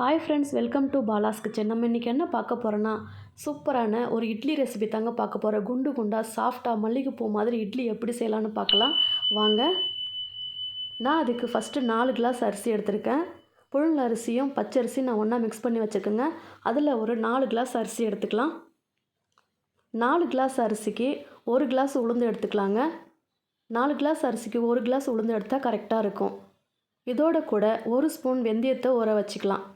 Hi friends welcome to Bala's kitchen நம்ம இன்றைக்கி என்ன பார்க்க போகிறோன்னா சூப்பரான ஒரு இட்லி ரெசிபி தாங்க பார்க்க போகிறோம் குண்டு குண்டாக சாஃப்டாக மல்லிகைப்பூ மாதிரி இட்லி எப்படி செய்யலான்னு பார்க்கலாம். வாங்க. நான் அதுக்கு ஃபஸ்ட்டு நாலு கிளாஸ் அரிசி எடுத்திருக்கேன். புழுங்கல் அரிசியும் பச்சரிசி நான் ஒன்றா மிக்ஸ் பண்ணி வச்சுக்கோங்க. அதில் ஒரு நாலு கிளாஸ் அரிசி எடுத்துக்கலாம். நாலு கிளாஸ் அரிசிக்கு ஒரு கிளாஸ் உளுந்து எடுத்துக்கலாங்க. நாலு கிளாஸ் அரிசிக்கு ஒரு கிளாஸ் உளுந்து எடுத்தால் கரெக்டாக இருக்கும். இதோட கூட ஒரு ஸ்பூன் வெந்தயத்தை ஊற வச்சுக்கலாம்.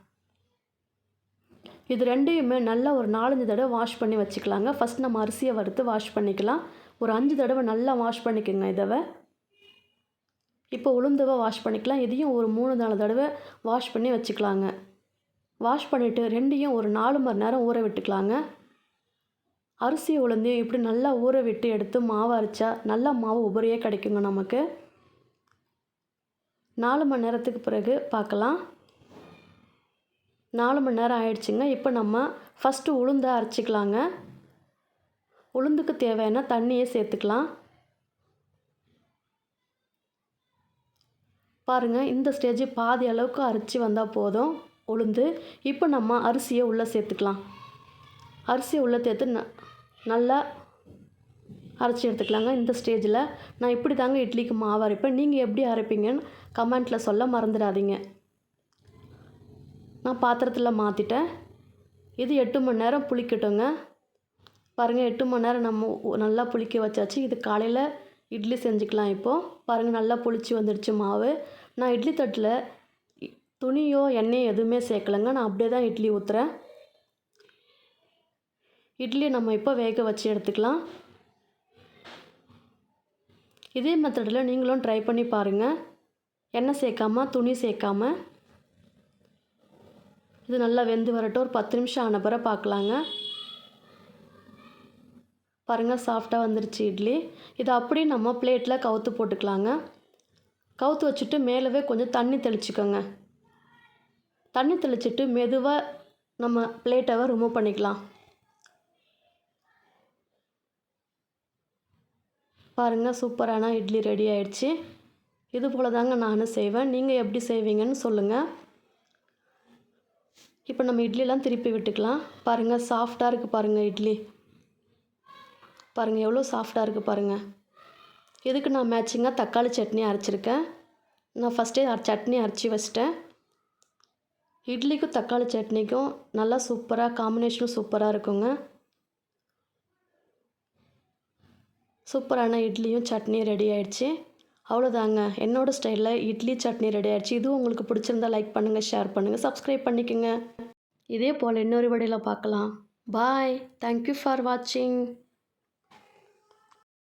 இது ரெண்டையுமே நல்லா ஒரு நாலஞ்சு தடவை வாஷ் பண்ணி வச்சுக்கலாங்க. ஃபஸ்ட் நம்ம அரிசியை வறுத்து வாஷ் பண்ணிக்கலாம். ஒரு அஞ்சு தடவை நல்லா வாஷ் பண்ணிக்கோங்க இதவை. இப்போ உளுந்தவை வாஷ் பண்ணிக்கலாம். இதையும் ஒரு மூணு நாலு தடவை வாஷ் பண்ணி வச்சுக்கலாங்க. வாஷ் பண்ணிவிட்டு ரெண்டையும் ஒரு நாலு மணி நேரம் ஊற விட்டுக்கலாங்க. அரிசி உளுந்தையும் இப்படி நல்லா ஊற விட்டு எடுத்து மாவு அரைச்சா நல்லா மாவு உபரியே கிடைக்குங்க நமக்கு. நாலு மணி நேரத்துக்கு பிறகு பார்க்கலாம். நாலு மணி நேரம் ஆயிடுச்சுங்க. இப்போ நம்ம ஃபஸ்ட்டு உளுந்தை அரைச்சிக்கலாங்க. உளுந்துக்கு தேவையான தண்ணியை சேர்த்துக்கலாம். பாருங்கள் இந்த ஸ்டேஜ் பாதி அளவுக்கு அரைச்சி வந்தால் போதும் உளுந்து. இப்போ நம்ம அரிசியை உள்ளே சேர்த்துக்கலாம். அரிசியை உள்ளே சேர்த்து ந நல்லா அரைச்சி எடுத்துக்கலாங்க. இந்த ஸ்டேஜில் நான் இப்படி தாங்க இட்லிக்கு மாவு அரைப்பேன். நீங்கள் எப்படி அரைப்பீங்கன்னு கமெண்ட்டில் சொல்ல மறந்துடாதீங்க. நான் பாத்திரத்தில் மாற்றிட்டேன் இது எட்டு மணி நேரம் புளிக்கட்டுங்க. பாருங்கள் எட்டு மணி நேரம் நம்ம நல்லா புளிக்க வச்சாச்சு. இது காலையில் இட்லி செஞ்சுக்கலாம் இப்போது பாருங்கள் நல்லா புளிச்சு வந்துடுச்சு மாவு. நான் இட்லி தட்டில் துணியோ எண்ணெயோ எதுவுமே சேர்க்கலைங்க. நான் அப்படியே தான் இட்லி ஊற்றுறேன் இட்லி நம்ம இப்போ வேக வச்சு எடுத்துக்கலாம். இதே மெத்தடில் நீங்களும் ட்ரை பண்ணி பாருங்கள் எண்ணெய் சேர்க்காமல் துணி சேர்க்காம. இது நல்லா வெந்து வரட்டும். ஒரு பத்து நிமிஷம் ஆன பிற பார்க்கலாங்க. பாருங்கள் சாஃப்டாக வந்துருச்சு இட்லி. இதை அப்படியே நம்ம பிளேட்டில் கவுத்து போட்டுக்கலாங்க. கவுத்து வச்சுட்டு மேலவே கொஞ்சம் தண்ணி தெளிச்சுக்கோங்க. தண்ணி தெளிச்சிட்டு மெதுவாக நம்ம பிளேட்டவை ரிமூவ் பண்ணிக்கலாம். பாருங்கள் சூப்பரான இட்லி ரெடி ஆயிடுச்சு. இது போல் தாங்க நானும் செய்வேன். நீங்கள் எப்படி செய்வீங்கன்னு சொல்லுங்கள் இப்போ நம்ம இட்லிலாம் திருப்பி விட்டுக்கலாம். பாருங்கள் சாஃப்டாக இருக்குது பாருங்கள் இட்லி. பாருங்கள் எவ்வளோ சாஃப்டாக இருக்குது பாருங்கள் இதுக்கு நான் மேட்சிங்காக தக்காளி சட்னி அரைச்சிருக்கேன். நான் ஃபஸ்ட்டே சட்னி அரைச்சி வச்சிட்டேன். இட்லிக்கும் தக்காளி சட்னிக்கும் நல்லா சூப்பராக காம்பினேஷனும் சூப்பராக இருக்குங்க. சூப்பரான இட்லியும் சட்னியும் ரெடி ஆயிடுச்சு. அவ்வளோதாங்க என்னோடய ஸ்டைலில் இட்லி சட்னி ரெடி ஆயிடுச்சு. இதுவும் உங்களுக்கு பிடிச்சிருந்தா லைக் பண்ணுங்கள் ஷேர் பண்ணுங்கள் சப்ஸ்கிரைப் பண்ணிக்கோங்க. இதே போல் இன்னொரு வடையில் பார்க்கலாம். பாய் தேங்க்யூ ஃபார் வாட்சிங்